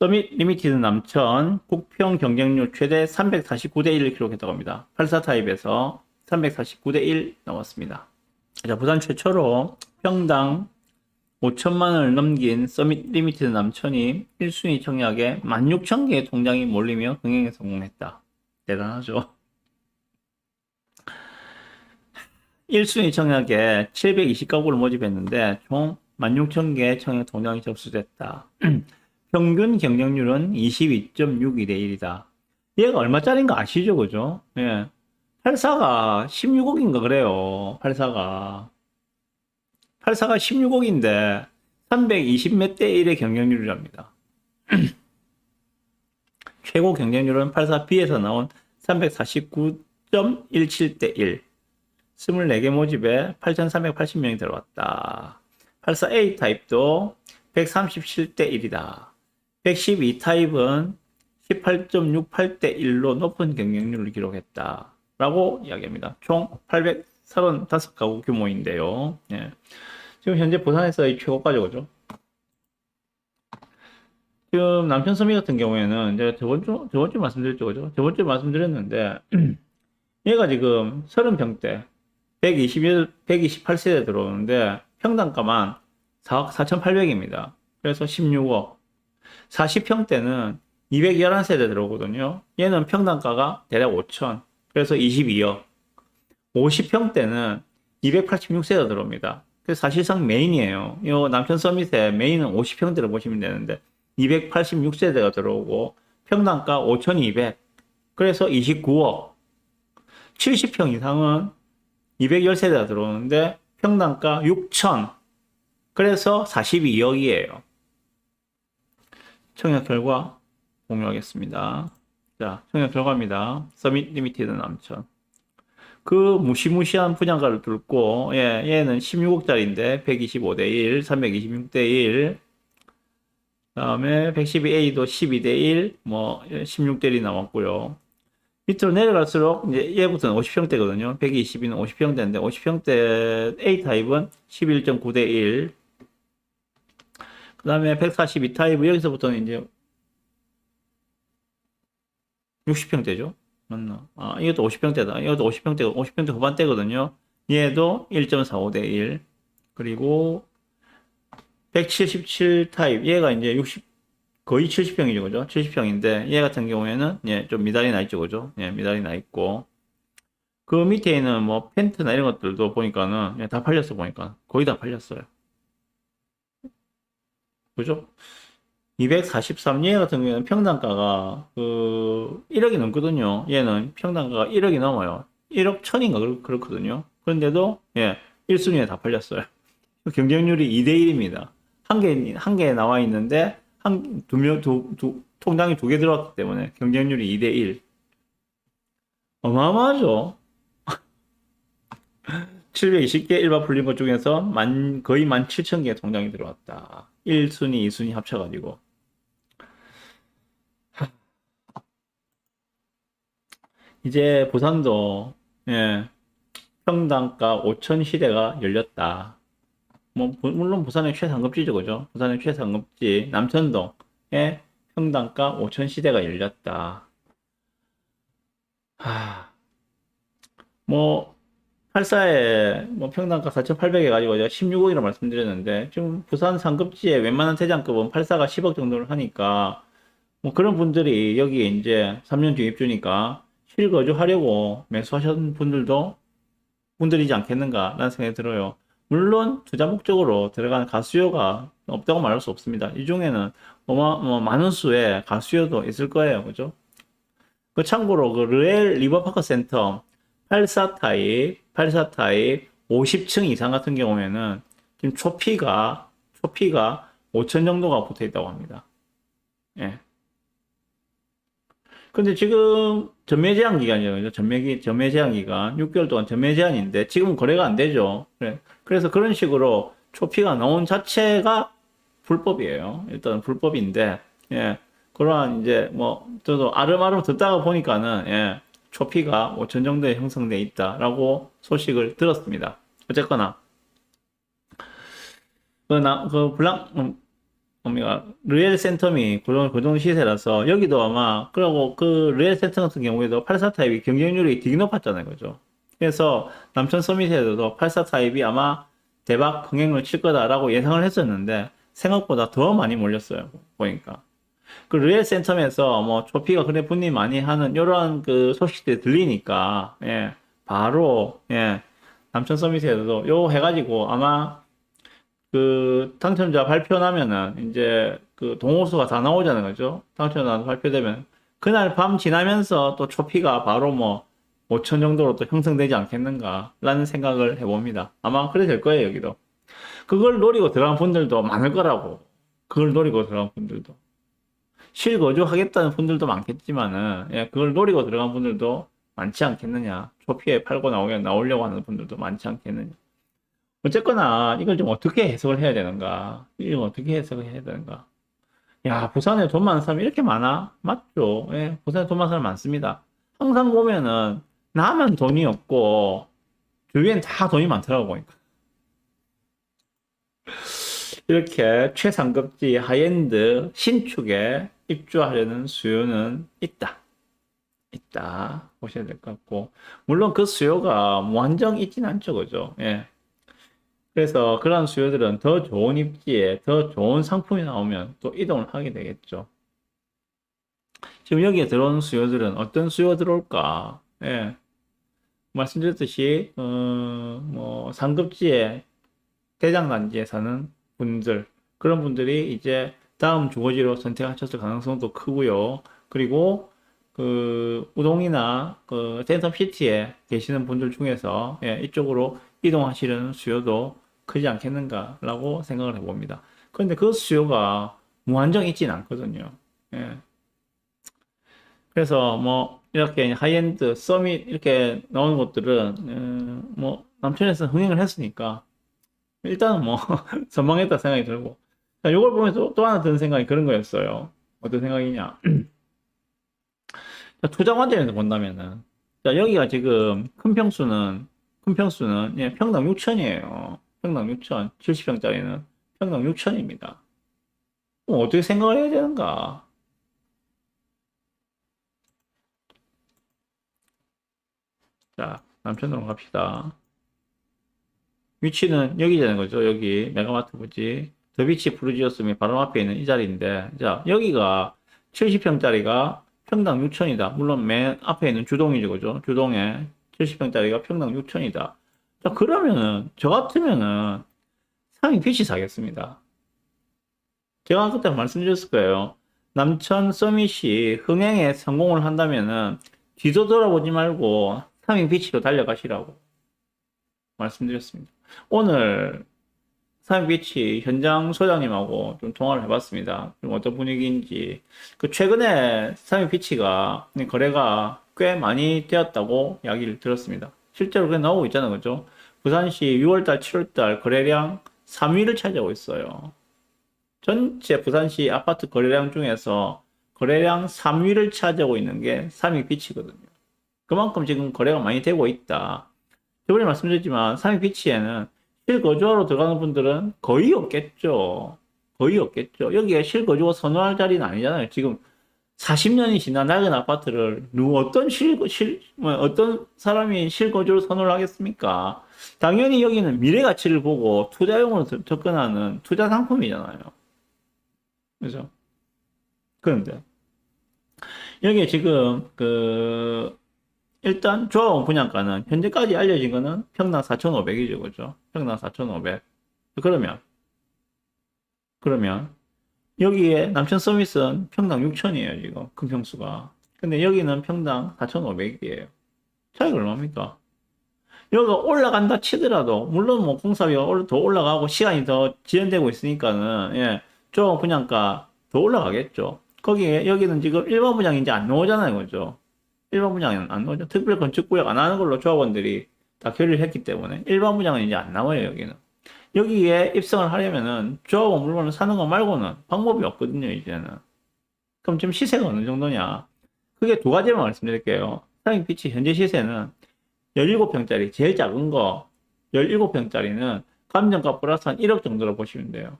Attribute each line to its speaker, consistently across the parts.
Speaker 1: 서밋 리미티드 남천 국평 경쟁률 최대 349대 1을 기록했다고 합니다. 84 타입에서 349대 1 나왔습니다. 자, 부산 최초로 평당 5천만 원을 넘긴 서밋 리미티드 남천이 1순위 청약에 16,000개의 통장이 몰리며 흥행에 성공했다. 대단하죠. 1순위 청약에 720가구를 모집했는데 총 16,000개의 청약 통장이 접수됐다. 평균 경쟁률은 22.62대 1이다. 얘가 얼마짜리인 거 아시죠? 그죠? 예. 84가 16억인가 그래요. 84가. 84가 16억인데 320몇 대 1의 경쟁률이랍니다. 최고 경쟁률은 84B에서 나온 349.17대 1. 24개 모집에 8,380명이 들어왔다. 84A 타입도 137대 1이다. 112 타입은 18.68대 1로 높은 경쟁률을 기록했다. 라고 이야기합니다. 총 835가구 규모인데요. 예. 지금 현재 부산에서의 최고까지 오죠. 지금 남편 서미 같은 경우에는 제가 저번 주, 저번 주 말씀드렸죠. 그죠? 저번 주에 말씀드렸는데, 얘가 지금 30평대, 121, 128세대 들어오는데, 평당가만 4억 4,800입니다. 그래서 16억. 40평대는 211세대 들어오거든요. 얘는 평당가가 대략 5천. 그래서 22억. 50평대는 286세대 들어옵니다. 그래서 사실상 메인이에요. 이 남편 서밋의 메인은 50평대를 보시면 되는데 286세대가 들어오고 평당가 5,200. 그래서 29억. 70평 이상은 210세대가 들어오는데 평당가 6천. 그래서 42억이에요. 청약 결과 공유하겠습니다. 자, 청약 결과입니다. 서밋 리미티드 남천. 그 무시무시한 분양가를 뚫고, 예, 얘는 16억짜리인데, 125대 1, 326대 1, 다음에 112A도 12대 1, 뭐, 16대 1이 나왔고요. 밑으로 내려갈수록, 이제 얘부터는 50평대거든요. 122는 50평대인데, 50평대 A 타입은 11.9대 1, 그 다음에 142 타입, 여기서부터는 이제 60평대죠. 맞나? 아, 이것도 50평대다. 이것도 50평대, 50평대 후반대거든요. 얘도 1.45대 1. 그리고 177 타입. 얘가 이제 60, 거의 70평이죠. 그죠? 70평인데, 얘 같은 경우에는, 예, 좀 미달이 나 있죠. 그죠? 예, 미달이 나 있고. 그 밑에 있는 뭐, 펜트나 이런 것들도 보니까는, 예, 다 팔렸어. 보니까. 거의 다 팔렸어요. 그죠? 243, 얘 같은 경우에는 평당가가 그 1억이 넘거든요. 얘는 평당가가 1억이 넘어요. 1억 천인가 그렇- 그렇거든요. 그런데도 예, 1순위에 다 팔렸어요. 경쟁률이 2대 1입니다. 한 개, 한 개에 나와 있는데 한, 두 명, 두, 두, 통장이 두 개 들어왔기 때문에 경쟁률이 2대 1. 어마어마하죠? 720개 일반 풀린 것 중에서 만, 거의 17,000개 통장이 들어왔다. 1순위, 2순위 합쳐가지고. 이제 부산도, 예, 평당가 5천 시대가 열렸다. 뭐, 부- 물론 부산의 최상급지죠, 그죠? 부산의 최상급지, 남천동에 평당가 5천 시대가 열렸다. 하, 뭐, 84에 뭐 평당가 4,800 해가지고 제가 16억이라고 말씀드렸는데, 지금 부산 상급지에 웬만한 대장급은 84가 10억 정도를 하니까, 뭐 그런 분들이 여기에 이제 3년 뒤 입주니까 실거주하려고 매수하신 분들도 분들이지 않겠는가라는 생각이 들어요. 물론 투자 목적으로 들어가는 가수요가 없다고 말할 수 없습니다. 이 중에는 어마, 뭐 많은 수의 가수요도 있을 거예요. 그죠? 그 참고로 그 르엘 리버파크 센터 84 타입, 84 타입 50층 이상 같은 경우에는 지금 초피가 초피가 5천 정도가 붙어 있다고 합니다. 예. 근데 지금 전매 제한 기간이죠. 전매, 전매 제한 기간. 6개월 동안 전매 제한인데 지금 거래가 안 되죠. 그래. 그래서 그런 식으로 초피가 나온 자체가 불법이에요. 일단 불법인데, 예. 그러한 이제 뭐, 저도 아름아름 듣다가 보니까는, 예. 초피가 5천 정도에 형성돼 있다라고 소식을 들었습니다. 어쨌거나. 그, 나, 그, 블랑, 음, 뭡니까 리얼 센텀이 고정 고정 시세라서 여기도 아마 그리고 그 리얼 센텀 같은 경우에도 84 타입이 경쟁률이 되게 높았잖아요, 그죠? 그래서 남천 서밋에서도 84 타입이 아마 대박 흥행을 칠 거다라고 예상을 했었는데 생각보다 더 많이 몰렸어요, 보니까. 그 리얼 센텀에서 뭐 초피가 그래 분리 많이 하는 이런 그 소식들이 들리니까 예 바로 예 남천 서밋에서도 요 해가지고 아마 그 당첨자 발표 나면은 이제 그 동호수가 다 나오잖아요, 그죠? 당첨자 발표되면 그날 밤 지나면서 또 초피가 바로 뭐 5천 정도로 또 형성되지 않겠는가라는 생각을 해봅니다. 아마 그래 될 거예요, 여기도. 그걸 노리고 들어간 분들도 많을 거라고. 그걸 노리고 들어간 분들도. 실거주 하겠다는 분들도 많겠지만은, 예, 그걸 노리고 들어간 분들도 많지 않겠느냐. 초피에 팔고 나오게 나오려고 하는 분들도 많지 않겠느냐. 어쨌거나 이걸 좀 어떻게 해석을 해야 되는가? 이걸 어떻게 해석을 해야 되는가? 야, 부산에 돈 많은 사람이 이렇게 많아? 맞죠? 예, 부산에 돈 많은 사람 많습니다. 항상 보면은 나만 돈이 없고 주위엔 다 돈이 많더라고 보니까. 이렇게 최상급지 하이엔드 신축에 입주하려는 수요는 있다. 있다. 보셔야 될 것 같고. 물론 그 수요가 완전 있진 않죠. 그죠? 예. 그래서 그런 수요들은 더 좋은 입지에 더 좋은 상품이 나오면 또 이동을 하게 되겠죠. 지금 여기에 들어오는 수요들은 어떤 수요 들어올까? 예. 말씀드렸듯이, 어, 뭐, 상급지에 대장단지에 사는 분들, 그런 분들이 이제 다음 주거지로 선택하셨을 가능성도 크고요. 그리고 그 우동이나 그 센텀시티에 계시는 분들 중에서 예, 이쪽으로 이동하시려는 수요도 크지 않겠는가라고 생각을 해봅니다. 그런데 그 수요가 무한정 있지는 않거든요. 예. 그래서 뭐 이렇게 하이엔드 서밋 이렇게 나오는 것들은 음, 뭐 남천에서 흥행을 했으니까 일단은 뭐 전망했다 생각이 들고 자, 이걸 보면서 또 하나 드는 생각이 그런 거였어요. 어떤 생각이냐? 자, 투자 관점에서 본다면은 자 여기가 지금 큰 평수는 큰 평수는 예, 평당 6천이에요. 평당 6천 70평짜리는 평당 6천입니다. 그럼 어떻게 생각을 해야 되는가? 자, 남편으로 갑시다. 위치는 여기잖아요, 그죠? 여기 메가마트 부지 더비치 프루지오스미 바로 앞에 있는 이 자리인데, 자, 여기가 70평짜리가 평당 6천이다. 물론 맨 앞에 있는 주동이죠, 그죠? 주동에 70평짜리가 평당 6천이다. 자, 그러면은, 저 같으면은, 상위 빛이 사겠습니다. 제가 그때 말씀드렸을 거예요. 남천 서밋이 흥행에 성공을 한다면은, 뒤도 돌아보지 말고, 상위 빛으로 달려가시라고 말씀드렸습니다. 오늘 빛이 현장 소장님하고 좀 통화를 해봤습니다. 좀 어떤 분위기인지. 그 최근에 빛이가 거래가 꽤 많이 되었다고 이야기를 들었습니다. 실제로 그게 나오고 있잖아요. 그죠? 부산시 6월달, 7월달 거래량 3위를 차지하고 있어요. 전체 부산시 아파트 거래량 중에서 거래량 3위를 차지하고 있는 게 빛이거든요. 그만큼 지금 거래가 많이 되고 있다. 저번에 말씀드렸지만 상위 비치에는 실거주하러 들어가는 분들은 거의 없겠죠. 거의 없겠죠. 여기에 실거주가 선호할 자리는 아니잖아요. 지금 40년이 지난 낡은 아파트를 누구 어떤 실, 실, 뭐 어떤 사람이 실거주를 선호를 하겠습니까? 당연히 여기는 미래 가치를 보고 투자용으로 접근하는 투자 상품이잖아요. 그죠? 그런데 여기에 지금 그 일단 조합원 분양가는 현재까지 알려진 거는 평당 4,500이죠. 그죠? 평당 4,500. 그러면 그러면 여기에 남천 서밋은 평당 6,000이에요, 지금. 큰 평수가. 근데 여기는 평당 4,500이에요. 차이가 얼마입니까? 여기가 올라간다 치더라도, 물론 뭐 공사비가 더 올라가고 시간이 더 지연되고 있으니까는, 예, 조합원 분양가 더 올라가겠죠. 거기에, 여기는 지금 일반 이제 안 나오잖아요, 그죠? 일반 분양은 안 나오죠. 특별 건축구역 안 하는 걸로 조합원들이 다 결의를 했기 때문에 일반 분양은 이제 안 나와요, 여기는. 여기에 입성을 하려면은 조합원 물건을 사는 거 말고는 방법이 없거든요, 이제는. 그럼 지금 시세가 어느 정도냐? 그게 두 가지만 말씀드릴게요. 사장님 빛이 현재 시세는 17평짜리, 제일 작은 거, 17평짜리는 감정가 플러스 한 1억 정도로 보시면 돼요.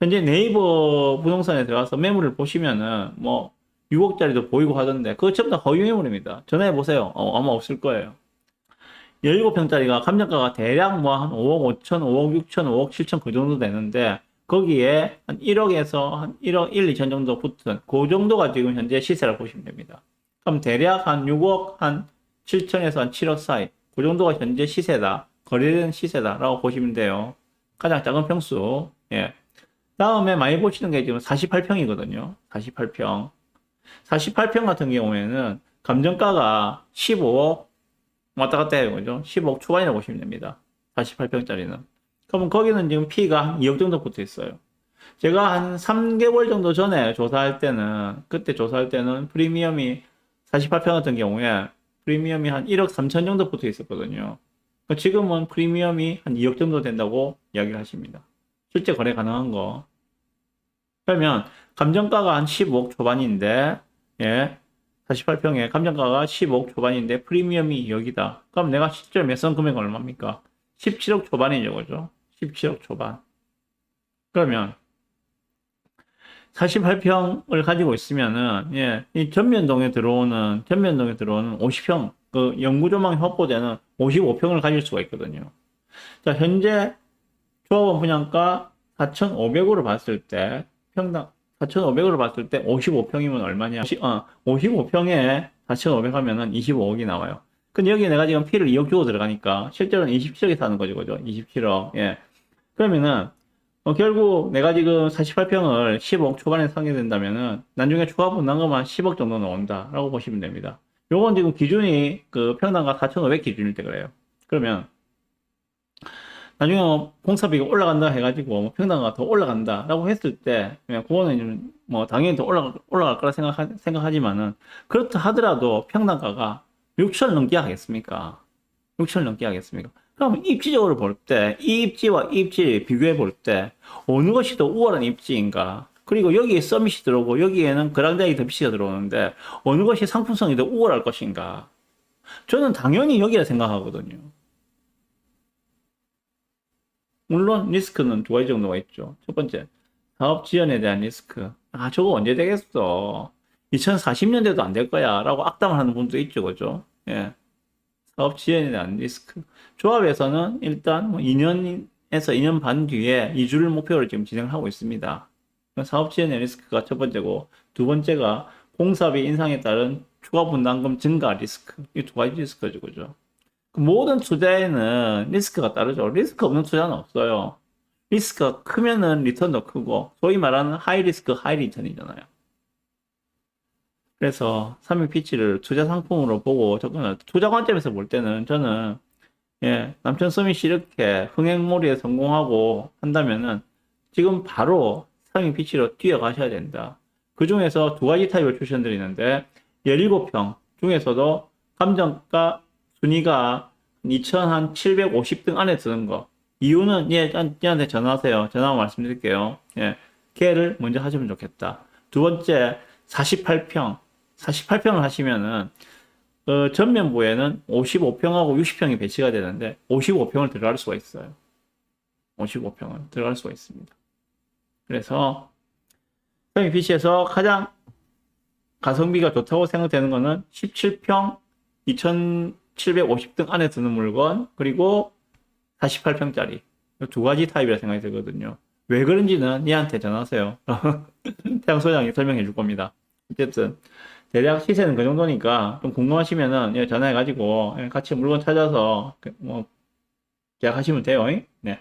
Speaker 1: 현재 네이버 부동산에 들어가서 매물을 보시면은 뭐 6억짜리도 보이고 하던데 그거 전부 다 허위 매물입니다. 전화해 보세요. 어, 아마 없을 거예요. 17평짜리가 감정가가 대략 뭐 한 5억 5천, 5억 6천, 5억 7천 그 정도 되는데 거기에 한 1억에서 한 1억 1, 2천 정도 붙은 그 정도가 지금 현재 시세라고 보시면 됩니다. 그럼 대략 한 6억 한 7천에서 한 7억 사이 그 정도가 현재 시세다. 거래되는 시세다라고 보시면 돼요. 가장 작은 평수. 예. 다음에 많이 보시는 게 지금 48평이거든요. 48평. 48평 같은 경우에는 감정가가 15억 왔다 갔다 해요. 그죠? 15억 초반이라고 보시면 됩니다. 48평짜리는. 그러면 거기는 지금 P가 한 2억 정도 붙어 있어요. 제가 한 3개월 정도 전에 조사할 때는, 그때 조사할 때는 프리미엄이 48평 같은 경우에 프리미엄이 한 1억 3천 정도 붙어 있었거든요. 그러니까 지금은 프리미엄이 한 2억 정도 된다고 이야기를 하십니다. 실제 거래 가능한 거. 그러면 감정가가 한 15억 초반인데, 예, 48평에 감정가가 15억 초반인데 프리미엄이 여기다. 그럼 내가 매선 금액은 얼마입니까? 17억 초반이죠, 그죠? 17억 초반. 그러면 48평을 가지고 있으면은 예, 이 전면동에 들어오는 전면동에 들어오는 50평 그 영구조망이 확보되는 55평을 가질 수가 있거든요. 자, 현재 조합원 분양가 4,500으로 봤을 때 평당 4,500으로 봤을 때 55평이면 얼마냐? 어, 55평에 4,500 하면은 25억이 나와요. 근데 여기 내가 지금 P를 2억 주고 들어가니까 실제로는 27억에 사는 거죠, 그죠? 27억. 예. 그러면은 어, 결국 내가 지금 48평을 15억 초반에 사게 된다면은 나중에 추가 분담금만 10억 정도 나온다라고 보시면 됩니다. 요건 지금 기준이 그 평당가 4,500 기준일 때 그래요. 그러면 나중에 뭐 공사비가 올라간다 해가지고 뭐 평당가 더 올라간다라고 했을 때 그거는 좀뭐 당연히 더 올라갈, 올라갈 거라 생각하, 생각하지만은 그렇다 하더라도 평당가가 6천 넘게 하겠습니까? 6천 넘게 하겠습니까? 그럼 입지적으로 볼 때, 이 입지와 이 입지 비교해 볼 때, 어느 것이 더 우월한 입지인가? 그리고 여기에 서밋이 들어오고, 여기에는 그랑자이 더비치가 들어오는데, 어느 것이 상품성이 더 우월할 것인가? 저는 당연히 여기라 생각하거든요. 물론 리스크는 두 가지 정도가 있죠. 첫 번째, 사업 지연에 대한 리스크. 아, 저거 언제 되겠어? 2040년대도 안 될 거야. 라고 악담을 하는 분도 있죠. 그죠? 예. 사업 지연에 대한 리스크. 조합에서는 일단 뭐 2년에서 2년 반 뒤에 2주를 목표로 지금 진행을 하고 있습니다. 사업 지연의 리스크가 첫 번째고, 두 번째가 공사비 인상에 따른 추가 분담금 증가 리스크. 이 두 가지 리스크죠. 그죠? 그 모든 투자에는 리스크가 따르죠. 리스크 없는 투자는 없어요. 리스크가 크면은 리턴도 크고, 소위 말하는 하이 리스크, 하이 리턴이잖아요. 그래서 삼익 피치를 투자 상품으로 보고 접근할 때, 투자 관점에서 볼 때는 저는 예, 남천 서밋이 이렇게 흥행몰이에 성공하고 한다면은 지금 바로 삼익 피치로 뛰어가셔야 된다. 그 중에서 두 가지 타입을 추천드리는데 17평 중에서도 감정가 순위가 2,750등 안에 드는 거. 이유는 예, 얘한테 전화하세요. 전화 말씀드릴게요. 예, 걔를 먼저 하시면 좋겠다. 두 번째 48평. 48평을 하시면은 어, 전면부에는 55평하고 60평이 배치가 되는데 55평을 들어갈 수가 있어요. 55평을 들어갈 수가 있습니다. 그래서 평이 PC에서 가장 가성비가 좋다고 생각되는 거는 17평 2750등 안에 드는 물건 그리고 48평짜리 두 가지 타입이라 생각이 들거든요. 왜 그런지는 얘한테 전화하세요. 태양 소장이 설명해 줄 겁니다. 어쨌든 대략 시세는 그 정도니까 좀 궁금하시면은 예, 전화해 가지고 예, 같이 물건 찾아서 그뭐 계약하시면 돼요. 네.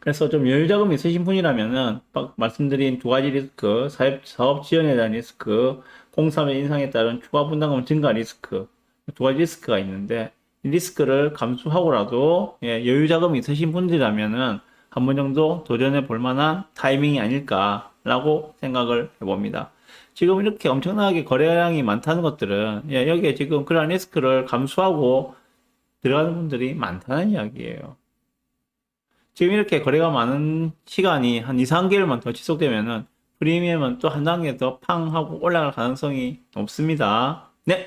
Speaker 1: 그래서 좀 여유 자금 있으신 분이라면은 딱 말씀드린 두 가지 리스크, 사업, 사업 지연에 대한 리스크, 공사의 인상에 따른 추가 분담금 증가 리스크 두 가지 리스크가 있는데 이 리스크를 감수하고라도 예, 여유 자금이 있으신 분들이라면은 한 번 정도 도전해 볼 만한 타이밍이 아닐까라고 생각을 해봅니다. 지금 이렇게 엄청나게 거래량이 많다는 것들은 예, 여기에 지금 그러한 리스크를 감수하고 들어가는 분들이 많다는 이야기예요. 지금 이렇게 거래가 많은 시간이 한 2, 3개월만 더 지속되면은 프리미엄은 또 한 단계 더 팡 하고 올라갈 가능성이 높습니다. 네,